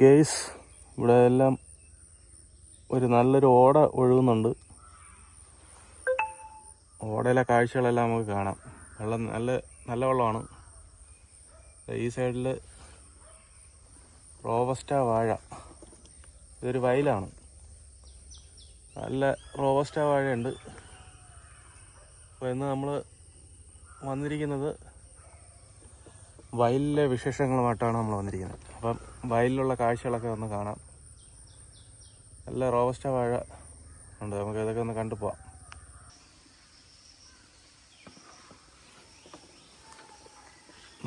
Guys ഇവിടെ എല്ലാം ഒരു നല്ലൊരു ഓട ഒഴുകുന്നുണ്ട്. ഓടയിലെ കാഴ്ചകളെല്ലാം നമുക്ക് കാണാം. വെള്ളം നല്ല നല്ല വെള്ളമാണ്. ഈ സൈഡിൽ റോബസ്റ്റ വാഴ. ഇതൊരു വയലാണ്. നല്ല റോബസ്റ്റ വാഴയുണ്ട്. അപ്പോൾ ഇന്ന് നമ്മൾ വന്നിരിക്കുന്നത് വയലിലെ വിശേഷങ്ങളുമായിട്ടാണ് നമ്മൾ വന്നിരിക്കുന്നത്. അപ്പം വയലിലുള്ള കാഴ്ചകളൊക്കെ ഒന്ന് കാണാം. നല്ല റോബസ്റ്റ വാഴ ഉണ്ട്. നമുക്ക് ഇതൊക്കെ ഒന്ന് കണ്ടു പോവാം.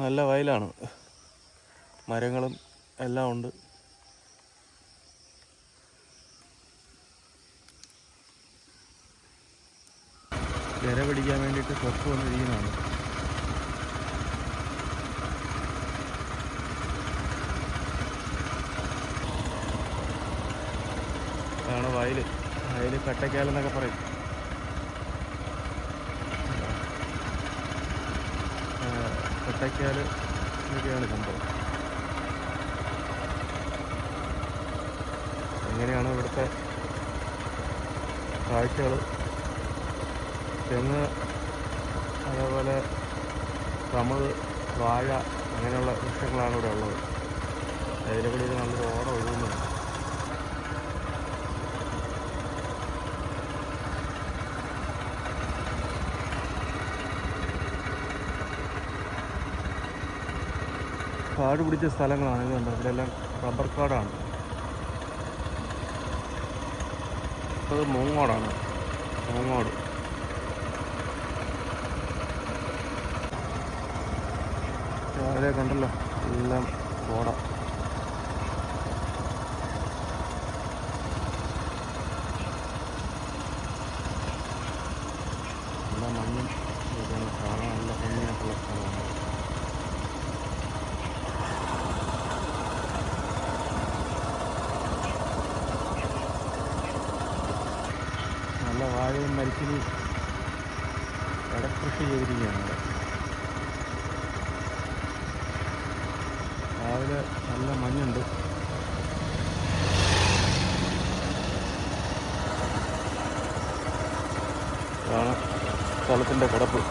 നല്ല വയലാണ്. മരങ്ങളും എല്ലാം ഉണ്ട്. ഇര പിടിക്കാൻ വേണ്ടിയിട്ട് കൊക്ക് വന്നിരിക്കുന്നതാണ്. അതാണ് വയൽ വയൽ കട്ടക്കാലെന്നൊക്കെ പറയും. കട്ടക്കാൽ എന്നൊക്കെയാണ് സംഭവം. എങ്ങനെയാണ് ഇവിടുത്തെ കാഴ്ചകൾ തെങ്ങ് അതേപോലെ തമിഴ് വാഴ അങ്ങനെയുള്ള വൃക്ഷങ്ങളാണ് ഇവിടെ ഉള്ളത്. അതിലൂടെ നല്ലൊരു ഓടം ഒഴുകുന്നുണ്ട്. കാട് പിടിച്ച സ്ഥലങ്ങളാണ് ഇത് ഇവിടെ എല്ലാം റബ്ബർ കാടാണ്. അത് മൂങ്ങോടാണ്. മൂങ്ങോട്. രാവിലെ കണ്ടല്ലോ എല്ലാം കോട എല്ലാം മണ്ണും കാണാൻ നല്ല ഭംഗിയായിട്ടുള്ള സ്ഥലമാണ്. നല്ല വാഴയും മരിച്ചിനി കടക്കൃഷി ചെയ്തിരിക്കുകയാണ്. ഇവിടെ രാവിലെ നല്ല മഞ്ഞുണ്ട്. ഇതാണ് സ്ഥലത്തിന്റെ കിടപ്പ്.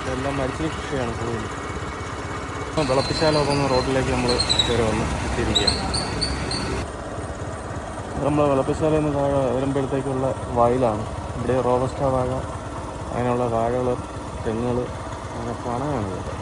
ഇതെല്ലാം മരിച്ചിനി കൃഷിയാണ് കൂടുതൽ ഇപ്പം വിളപ്പിശാലൊക്കെ ഒന്ന് റോഡിലേക്ക് നമ്മൾ കയറി വന്ന് എത്തിയിരിക്കുകയാണ്. നമ്മൾ വിളപ്പിശാലയിൽ നിന്ന് താഴെ വരുമ്പോഴത്തേക്കുള്ള വയലാണ്. ഇവിടെ റോബസ്റ്റ വാഴ അതിനുള്ള വാഴകൾ തെങ്ങുകൾ അങ്ങനെ പണയാണ് കെട്ടി